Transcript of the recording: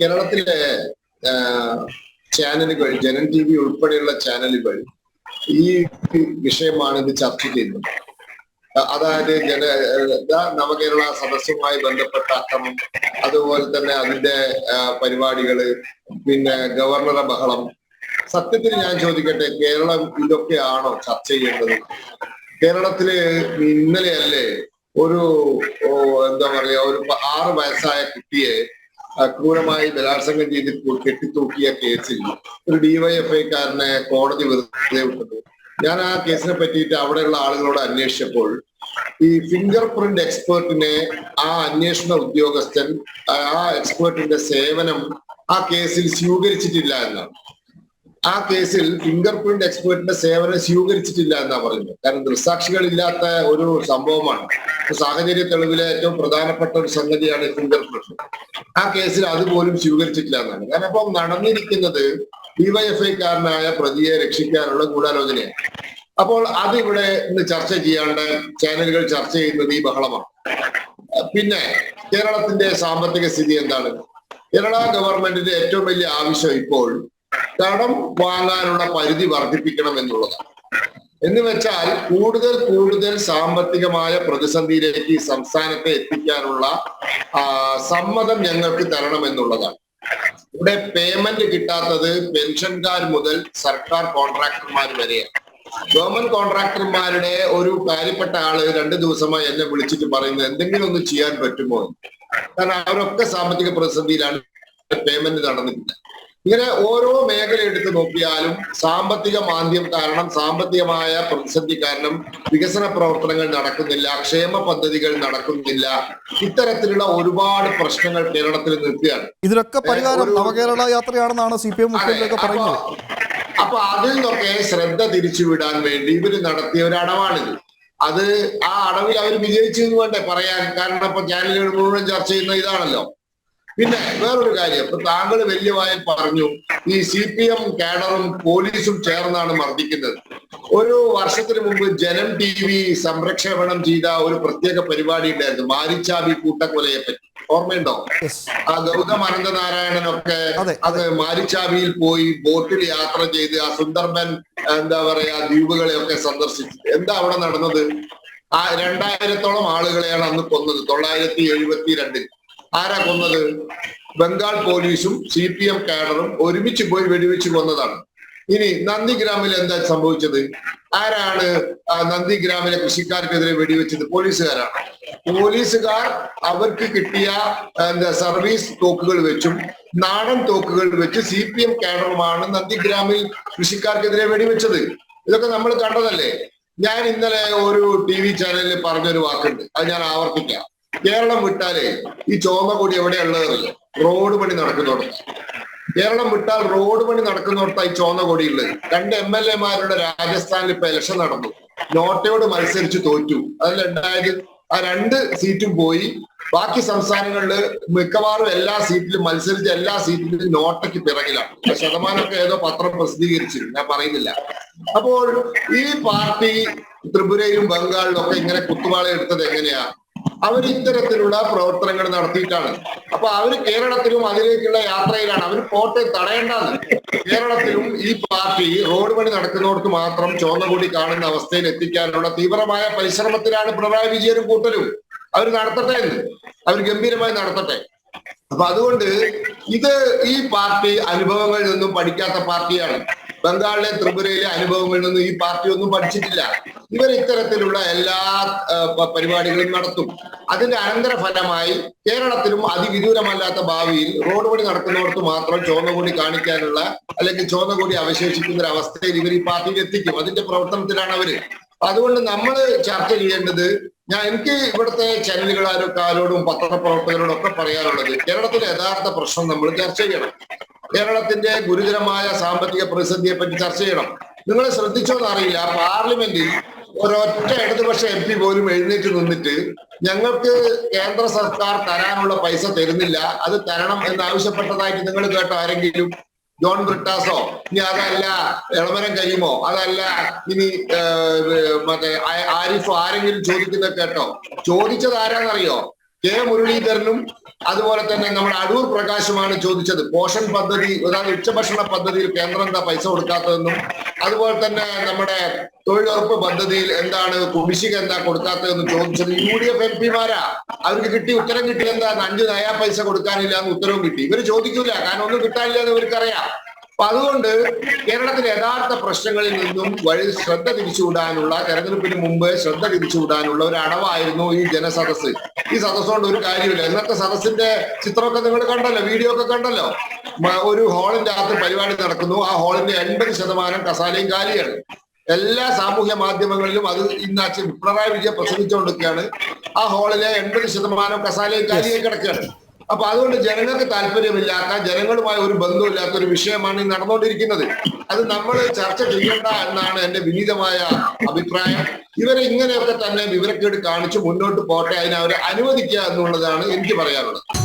കേരളത്തിലെ ചാനലുകൾ Janam T V ഉൾപ്പെടെയുള്ള ചാനലുകൾ ഈ വിഷയമാണ് ഇത് ചർച്ച ചെയ്യുന്നത്. അതായത് ജന നവകേരള സദസ്സുമായി ബന്ധപ്പെട്ട അക്രമം അതുപോലെ തന്നെ അതിന്റെ പരിപാടികൾ പിന്നെ ഗവർണറെ ബഹളം. സത്യത്തിൽ ഞാൻ ചോദിക്കട്ടെ കേരളം ഇതൊക്കെയാണോ ചർച്ച ചെയ്യേണ്ടത്? കേരളത്തിൽ ഇന്നലെയല്ലേ ഒരു എന്താ പറയാ ഒരു ആറ് വയസ്സായ കുട്ടിയെ ക്രൂരമായി ബലാത്സംഗം ചെയ്ത് കെട്ടിത്തൂക്കിയ കേസിൽ ഒരു ഡിവൈഎഫ്ഐക്കാരനെ കോടതി വെറുതെ വിട്ടത്. ഞാൻ ആ കേസിനെ പറ്റിയിട്ട് അവിടെയുള്ള ആളുകളോട് അന്വേഷിച്ചപ്പോൾ ഈ ഫിംഗർ പ്രിന്റ് എക്സ്പേർട്ടിനെ ആ അന്വേഷണ ഉദ്യോഗസ്ഥൻ ആ എക്സ്പേർട്ടിന്റെ സേവനം ആ കേസിൽ സ്വീകരിച്ചിട്ടില്ല എന്നാണ്. ആ കേസിൽ ഫിംഗർ പ്രിന്റ് എക്സ്പേർട്ടിന്റെ സേവനം സ്വീകരിച്ചിട്ടില്ല എന്നാ പറയുന്നത്. കാരണം ദൃസാക്ഷികളില്ലാത്ത ഒരു സംഭവമാണ്. സാഹചര്യ തെളിവിലെ ഏറ്റവും പ്രധാനപ്പെട്ട ഒരു സംഗതിയാണ് ഫിംഗർ പ്രിന്റ് ആ കേസിൽ അതുപോലും സ്വീകരിച്ചിട്ടില്ല എന്നാണ്. കാരണം അപ്പം നടന്നിരിക്കുന്നത് ഡിവൈഎഫ്ഐക്കാരനായ പ്രതിയെ രക്ഷിക്കാനുള്ള ഗൂഢാലോചനയാണ്. അപ്പോൾ അതിവിടെ ഇന്ന് ചർച്ച ചെയ്യാണ്ട് ചാനലുകൾ ചർച്ച ചെയ്യുന്നത് ഈ ബഹളമാണ്. പിന്നെ കേരളത്തിന്റെ സാമ്പത്തിക സ്ഥിതി എന്താണ്? കേരള ഗവൺമെന്റിന്റെ ഏറ്റവും വലിയ ആവശ്യം ഇപ്പോൾ കടം വാങ്ങാനുള്ള പരിധി വർദ്ധിപ്പിക്കണം എന്നുള്ളതാണ്. എന്ന് വെച്ചാൽ കൂടുതൽ കൂടുതൽ സാമ്പത്തികമായ പ്രതിസന്ധിയിലേക്ക് ഈ സംസ്ഥാനത്തെ എത്തിക്കാനുള്ള സമ്മതം ഞങ്ങൾക്ക് തരണം എന്നുള്ളതാണ്. ഇവിടെ പേയ്മെന്റ് കിട്ടാത്തത് പെൻഷൻകാർ മുതൽ സർക്കാർ കോൺട്രാക്ടർമാർ വരെയാണ്. ഗവൺമെന്റ് കോൺട്രാക്ടർമാരുടെ ഒരു കാര്യപ്പെട്ട ആൾ രണ്ടു ദിവസമായി എന്നെ വിളിച്ചിട്ട് പറയുന്നത് എന്തെങ്കിലും ഒന്ന് ചെയ്യാൻ പറ്റുമോ. കാരണം അവരൊക്കെ സാമ്പത്തിക പ്രതിസന്ധിയിലാണ് പേയ്മെന്റ് നടന്നിട്ടില്ല ഇങ്ങനെ ഓരോ മേഖല എടുത്ത് നോക്കിയാലും സാമ്പത്തിക മാന്ദ്യം കാരണം സാമ്പത്തികമായ പ്രതിസന്ധി കാരണം വികസന പ്രവർത്തനങ്ങൾ നടക്കുന്നില്ല ക്ഷേമ പദ്ധതികൾ നടക്കുന്നില്ല. ഇത്തരത്തിലുള്ള ഒരുപാട് പ്രശ്നങ്ങൾ കേരളത്തിൽ നിൽക്കുകയാണ്. ഇതിനൊക്കെ പരിഹാരം നവകേരള യാത്രയാണെന്നാണ് സി പി എം പറയുന്നത്. അപ്പൊ അതിൽ നിന്നൊക്കെ ശ്രദ്ധ തിരിച്ചുവിടാൻ വേണ്ടി ഇവർ നടത്തിയ ഒരു അടവാണിത്. അത് ആ അടവിൽ അവർ വിജയിച്ചു എന്ന് വേണ്ടേ പറയാൻ? കാരണം ഇപ്പൊ ചാനലുകൾ മുഴുവൻ ചർച്ച ചെയ്യുന്ന ഇതാണല്ലോ. പിന്നെ വേറൊരു കാര്യം. ഇപ്പൊ താങ്കൾ വലിയവായി പറഞ്ഞു ഈ സി പി എം കാഡറും പോലീസും ചേർന്നാണ് മർദ്ദിക്കുന്നത്. ഒരു വർഷത്തിന് മുമ്പ് ജനം ടി വി സംപ്രക്ഷേപണം ചെയ്ത ഒരു പ്രത്യേക പരിപാടി ഉണ്ടായിരുന്നു. മാരിച്ചാവി കൂട്ടക്കൊലയെ പറ്റി. ഓർമ്മയുണ്ടോ? ആ ഗൗതം അനന്തനാരായണനൊക്കെ അതെ, അത്. മാരിച്ചാവിയിൽ പോയി ബോട്ടിൽ യാത്ര ചെയ്ത് ആ സുന്ദർബൻ എന്താ പറയാ ദ്വീപുകളെയൊക്കെ സന്ദർശിച്ചു. എന്താ അവിടെ നടന്നത്? ആ രണ്ടായിരത്തോളം ആളുകളെയാണ് അന്ന് കൊന്നത് തൊള്ളായിരത്തി എഴുപത്തി രണ്ടിൽ ആരാ കൊന്നത്? ബംഗാൾ പോലീസും സി പി എം കാഡറും ഒരുമിച്ച് പോയി വെടിവെച്ച് കൊന്നതാണ്. ഇനി നന്ദിഗ്രാമിൽ എന്താ സംഭവിച്ചത്? ആരാണ് നന്ദിഗ്രാമിലെ കൃഷിക്കാർക്കെതിരെ വെടിവെച്ചത്? പോലീസുകാരാണ്. പോലീസുകാർ അവർക്ക് കിട്ടിയ എന്താ സർവീസ് തോക്കുകൾ വെച്ചും നാടൻ തോക്കുകൾ വെച്ച് സി പി എം കാഡറുമാണ് നന്ദിഗ്രാമിൽ കൃഷിക്കാർക്കെതിരെ വെടിവെച്ചത്. ഇതൊക്കെ നമ്മൾ കണ്ടതല്ലേ? ഞാൻ ഇന്നലെ ഒരു ടി വി ചാനലിൽ പറഞ്ഞൊരു വാക്കുണ്ട്. അത് ഞാൻ ആവർത്തിക്കാം. കേരളം വിട്ടാലേ ഈ ചോമ കൂടി എവിടെയുള്ളതറിയോ റോഡ് പണി നടക്കുന്നിടത്ത്. കേരളം വിട്ടാൽ റോഡ് പണി നടക്കുന്നിടത്തായി ചോന്ന കൊടിയുള്ളത് രണ്ട് എം എൽ എമാരുടെ രാജസ്ഥാനിൽ ഇപ്പൊ ഇലക്ഷൻ നടന്നു. നോട്ടയോട് മത്സരിച്ച് തോറ്റു. അതിൽ ഉണ്ടായത് ആ രണ്ട് സീറ്റും പോയി. ബാക്കി സംസ്ഥാനങ്ങളിൽ മിക്കവാറും എല്ലാ സീറ്റിലും മത്സരിച്ച എല്ലാ സീറ്റിലും നോട്ടയ്ക്ക് പിറകിലാണ്. ശതമാനമൊക്കെ ഏതോ പത്രം പ്രസിദ്ധീകരിച്ചിരുന്നു ഞാൻ പറയുന്നില്ല. അപ്പോൾ ഈ പാർട്ടി ത്രിപുരയിലും ബംഗാളിലും ഒക്കെ ഇങ്ങനെ കുത്തുവാള എടുത്തത് എങ്ങനെയാ? അവർ ഇത്തരത്തിലുള്ള പ്രവർത്തനങ്ങൾ നടത്തിയിട്ടാണ്. അപ്പൊ അവർ കേരളത്തിലും അതിലേക്കുള്ള യാത്രയിലാണ്. അവർ പോട്ടെ തടയേണ്ടത് കേരളത്തിലും ഈ പാർട്ടി റോഡ് പണി നടക്കുന്നിടത്ത് മാത്രം ചുവന്നുകൂടി കാണുന്ന അവസ്ഥയിൽ എത്തിക്കാനുള്ള തീവ്രമായ പരിശ്രമത്തിലാണ് പിണറായി വിജയനും കൂട്ടലും അവർ നടത്തട്ടെ എന്ന്. അവർ ഗംഭീരമായി നടത്തട്ടെ. അപ്പൊ അതുകൊണ്ട് ഇത് ഈ പാർട്ടി അനുഭവങ്ങളിൽ നിന്നും പഠിക്കാത്ത പാർട്ടിയാണ്. ബംഗാളിലെ ത്രിപുരയിലെ അനുഭവങ്ങളിൽ നിന്നും ഈ പാർട്ടി ഒന്നും പഠിച്ചിട്ടില്ല. ഇവർ ഇത്തരത്തിലുള്ള എല്ലാ പരിപാടികളും നടത്തും. അതിന്റെ അനന്തരഫലമായി കേരളത്തിലും അതിവിദൂരമല്ലാത്ത ഭാവിയിൽ റോഡ് പണി നടക്കുന്നവർക്ക് മാത്രം ചുവന്നുകൂടി കാണിക്കാനുള്ള അല്ലെങ്കിൽ ചുവന്നുകൂടി അവശേഷിക്കുന്ന ഒരു അവസ്ഥയിൽ ഇവർ ഈ പാർട്ടിയിൽ എത്തിക്കും. അതിന്റെ പ്രവർത്തനത്തിലാണ് അവർ. അതുകൊണ്ട് നമ്മൾ ചർച്ച ചെയ്യേണ്ടത് ഞാൻ എനിക്ക് ഇവിടുത്തെ ചാനലുകാരോടും പത്രപ്രവർത്തകരോടും ഒക്കെ പറയാനുള്ളത് കേരളത്തിലെ യഥാർത്ഥ പ്രശ്നം നമ്മൾ ചർച്ച ചെയ്യണം. കേരളത്തിന്റെ ഗുരുതരമായ സാമ്പത്തിക പ്രതിസന്ധിയെ പറ്റി ചർച്ച ചെയ്യണം. നിങ്ങൾ ശ്രദ്ധിച്ചോന്ന് അറിയില്ല പാർലമെന്റിൽ ഒരൊറ്റ ഇടതുപക്ഷ എം പി പോലും എഴുന്നേറ്റ് നിന്നിട്ട് ഞങ്ങൾക്ക് കേന്ദ്ര സർക്കാർ തരാനുള്ള പൈസ തരുന്നില്ല. അത് തരണം എന്ന് ആവശ്യപ്പെട്ടതായിട്ട് നിങ്ങൾ കേട്ടോ ആരെങ്കിലും? ജോൺ ബ്രിട്ടാസോ? ഇനി അതല്ല എളമരം കഴിയുമോ അതല്ല ഇനി മറ്റേ ആരിഫോ ആരെങ്കിലും ചോദിക്കുന്ന കേട്ടോ? ചോദിച്ചത് ആരാന്നറിയോ? കെ മുരളീധരനും അതുപോലെ തന്നെ നമ്മുടെ അടൂർ പ്രകാശുമാണ് ചോദിച്ചത്. പോഷൻ പദ്ധതി അതായത് ഉച്ചഭക്ഷണ പദ്ധതിയിൽ കേന്ദ്രം എന്താ പൈസ കൊടുക്കാത്തതെന്നും അതുപോലെ തന്നെ നമ്മുടെ തൊഴിലുറപ്പ് പദ്ധതിയിൽ എന്താണ് കുടിശ്ശിക എന്താ കൊടുക്കാത്തതെന്ന് ചോദിച്ചത്. യു ഡി എഫ് എം പിമാരാ? അവർക്ക് കിട്ടി ഉത്തരം കിട്ടി എന്താ? അഞ്ച് നയാ പൈസ കൊടുക്കാനില്ല എന്ന് ഉത്തരവും കിട്ടി. ഇവർ ചോദിക്കൂല കാരണം ഒന്നും കിട്ടാനില്ല എന്ന് ഇവർക്കറിയാം. അപ്പൊ അതുകൊണ്ട് കേരളത്തിലെ യഥാർത്ഥ പ്രശ്നങ്ങളിൽ നിന്നും വഴി ശ്രദ്ധ തിരിച്ചുവിടാനുള്ള തെരഞ്ഞെടുപ്പിന് മുമ്പ് ശ്രദ്ധ തിരിച്ചുവിടാനുള്ള ഒരു അടവായിരുന്നു ഈ ജനസദസ് ഈ സദസ്സുകൊണ്ട് ഒരു കാര്യമില്ല. ഇന്നത്തെ സദസ്സിന്റെ ചിത്രമൊക്കെ നിങ്ങൾ കണ്ടല്ലോ വീഡിയോ ഒക്കെ കണ്ടല്ലോ. ഒരു ഹാളിന്റെ അകത്ത് പരിപാടി നടക്കുന്നു. ആ ഹാളിന്റെ എൺപത് ശതമാനം കസാലയും കാലിയാണ്. എല്ലാ സാമൂഹ്യ മാധ്യമങ്ങളിലും അത് ഇന്ന് അച്ഛൻ പിണറായി വിജയൻ പ്രസംഗിച്ചുകൊണ്ടിരിക്കുകയാണ്. ആ ഹാളിലെ എൺപത് ശതമാനം കസാലയും കാലിയായി കിടക്കുകയാണ്. അപ്പൊ അതുകൊണ്ട് ജനങ്ങൾക്ക് താല്പര്യമില്ലാത്ത ജനങ്ങളുമായി ഒരു ബന്ധമില്ലാത്ത ഒരു വിഷയമാണ് ഈ നടന്നുകൊണ്ടിരിക്കുന്നത്. അത് നമ്മൾ ചർച്ച ചെയ്യേണ്ട എന്നാണ് എന്റെ വിനീതമായ അഭിപ്രായം. ഇവരെ ഇങ്ങനെയൊക്കെ തന്നെ വിവരക്കേട് കാണിച്ച് മുന്നോട്ട് പോട്ടെ അതിനെ അവരെ അനുവദിക്കുക എന്നുള്ളതാണ് എനിക്ക് പറയാനുള്ളത്.